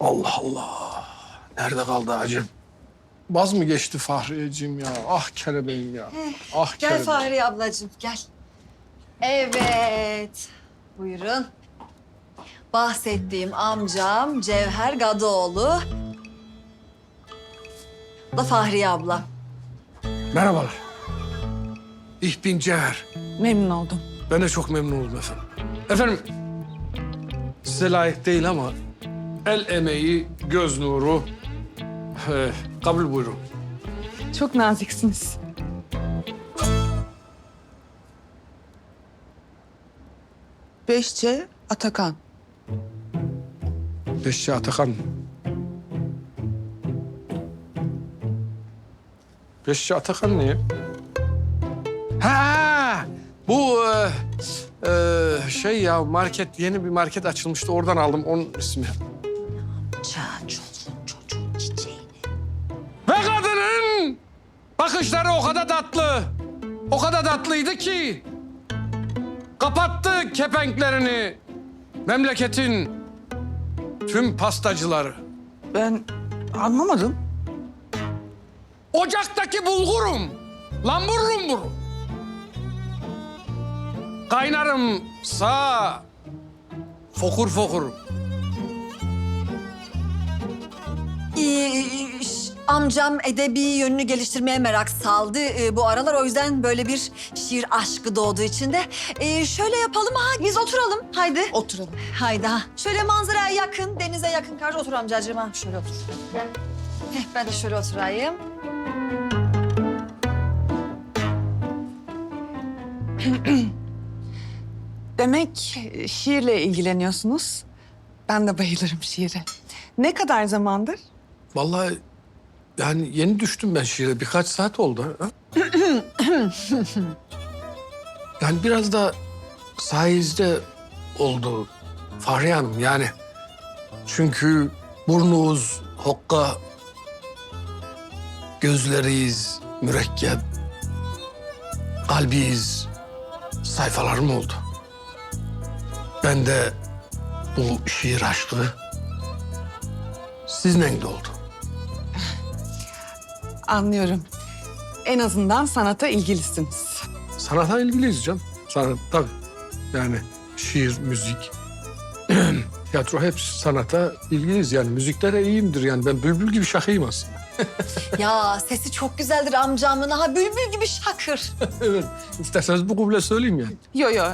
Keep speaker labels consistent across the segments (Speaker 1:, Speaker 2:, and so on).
Speaker 1: Allah Allah. Nerede kaldı acım? Vaz mı geçti Fahriyeciğim ya? Ah kelebeğim ya. Ah
Speaker 2: Gel
Speaker 1: kelebeğim.
Speaker 2: Fahriye ablacığım gel. Evet. Buyurun. Bahsettiğim amcam Cevher Gadoğlu. Da Fahriye abla.
Speaker 1: Merhabalar. Ich bin Cevher.
Speaker 3: Memnun oldum.
Speaker 1: Ben de çok memnun oldum efendim. Efendim, size layık değil ama el emeği, göz nuru kabul buyurun.
Speaker 3: Çok naziksiniz.
Speaker 4: Beşçe Atakan.
Speaker 1: Beşçi Atakan. Beşçi Atakan ne ya? Ha! Bu e, e, şey ya market yeni bir market açılmıştı oradan aldım onun ismi.
Speaker 2: Çocuğun çocuğun çiçeğini.
Speaker 1: Ve kadının bakışları o kadar tatlı. O kadar tatlıydı ki kapattı kepenklerini memleketin tüm pastacıları.
Speaker 4: Ben anlamadım.
Speaker 1: Ocaktaki bulgurum. Lambur lumbur. Kaynarım sağ. Fokur fokur.
Speaker 2: Amcam edebi yönünü geliştirmeye merak saldı ee, bu aralar. O yüzden böyle bir şiir aşkı doğdu içinde. Ee, şöyle yapalım ha biz oturalım. Haydi.
Speaker 4: Oturalım.
Speaker 2: Haydi ha. Şöyle manzaraya yakın, denize yakın karşı otur amcacığım ha. Şöyle otur. Heh, ben de şöyle oturayım.
Speaker 3: Demek e, şiirle ilgileniyorsunuz. Ben de bayılırım şiire. Ne kadar zamandır?
Speaker 1: Vallahi yani yeni düştüm ben şiire. Birkaç saat oldu. ha? yani biraz da sayenizde oldu Fahriye Hanım yani. Çünkü burnunuz hokka, gözleriz mürekkep, kalbiyiz sayfalarım oldu. Ben de bu şiir aşkı sizinle de oldu.
Speaker 3: Anlıyorum. En azından sanata ilgilisiniz.
Speaker 1: Sanata ilgiliyiz canım. Sanat tabii. Yani şiir, müzik, tiyatro hepsi sanata ilgiliyiz. Yani müzikte de iyiyimdir yani. Ben bülbül gibi şakayım aslında.
Speaker 2: Ya sesi çok güzeldir amcamın. Ha bülbül gibi şakır.
Speaker 1: evet. İsterseniz bu kuble söyleyeyim yani.
Speaker 3: Yo yo.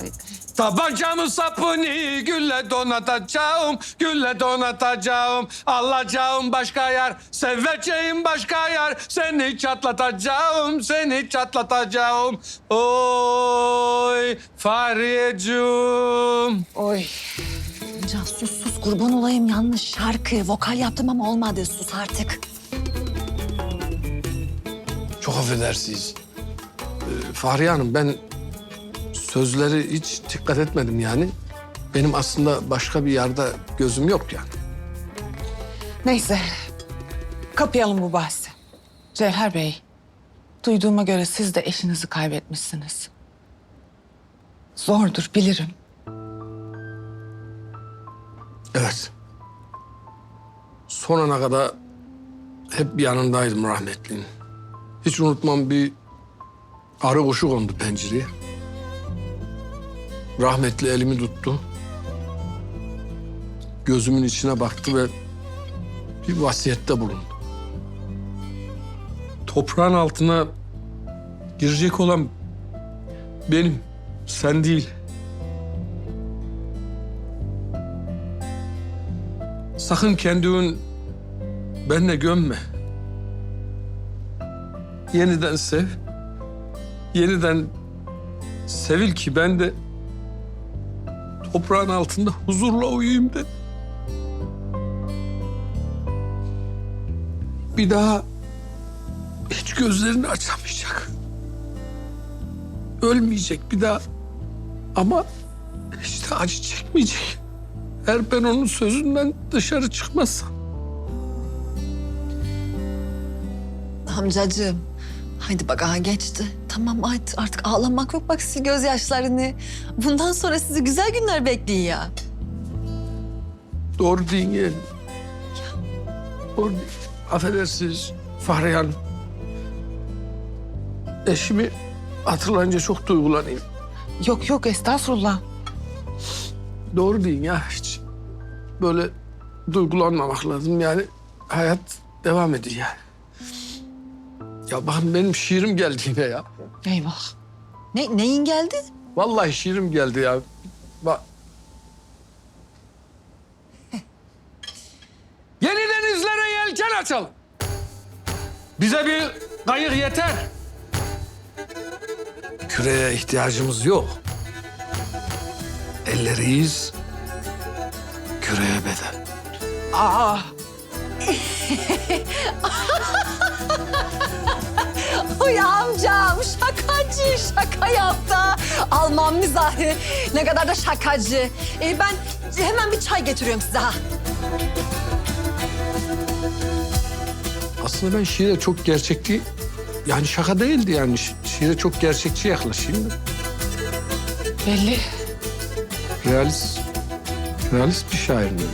Speaker 1: Tabancamın sapını gülle donatacağım, gülle donatacağım. Alacağım başka yer, seveceğim başka yer. Seni çatlatacağım, seni çatlatacağım. Oy Fariyeciğim.
Speaker 3: Oy.
Speaker 2: Amca sus sus kurban olayım yanlış şarkı. Vokal yaptım ama olmadı sus artık.
Speaker 1: Çok affedersiniz. Ee, Fahriye Hanım ben sözleri hiç dikkat etmedim yani. Benim aslında başka bir yerde gözüm yok yani.
Speaker 3: Neyse. Kapayalım bu bahsi. Cevher Bey. Duyduğuma göre siz de eşinizi kaybetmişsiniz. Zordur bilirim.
Speaker 1: Evet. Son ana kadar hep yanındaydım rahmetlinin. Hiç unutmam bir arı kuşu kondu pencereye. Rahmetli elimi tuttu. Gözümün içine baktı ve bir vasiyette bulundu. Toprağın altına girecek olan benim, sen değil. Sakın kendini benle gömme. Yeniden sev. Yeniden sevil ki ben de toprağın altında huzurla uyuyayım de. Bir daha hiç gözlerini açamayacak. Ölmeyecek bir daha. Ama hiç de acı çekmeyecek. Eğer ben onun sözünden dışarı çıkmazsam.
Speaker 2: Amcacığım haydi bak aha geçti. Tamam haydi artık ağlamak yok bak sil gözyaşlarını. Bundan sonra sizi güzel günler bekliyor ya.
Speaker 1: Doğru deyin yani. O, affedersiniz Fahriye Hanım. Eşimi hatırlayınca çok duygulanayım.
Speaker 3: Yok yok estağfurullah.
Speaker 1: Doğru deyin ya hiç böyle duygulanmamak lazım yani hayat devam ediyor yani. Ya bakın benim şiirim geldi yine ya.
Speaker 3: Eyvah.
Speaker 2: Ne, neyin geldi?
Speaker 1: Vallahi şiirim geldi ya. Bak. Yeni denizlere yelken açalım. Bize bir kayık yeter. Küreye ihtiyacımız yok. Elleriyiz. Küreye bedel.
Speaker 3: Aa,
Speaker 2: Uy amcam şakacı şaka yaptı. Alman mizahı ne kadar da şakacı. Ee, ben hemen bir çay getiriyorum size ha.
Speaker 1: Aslında ben şiire çok gerçekçi... Yani şaka değildi yani. Şi- Şiire çok gerçekçi yaklaşayım da.
Speaker 3: belli.
Speaker 1: Realist, realist bir şair miyim?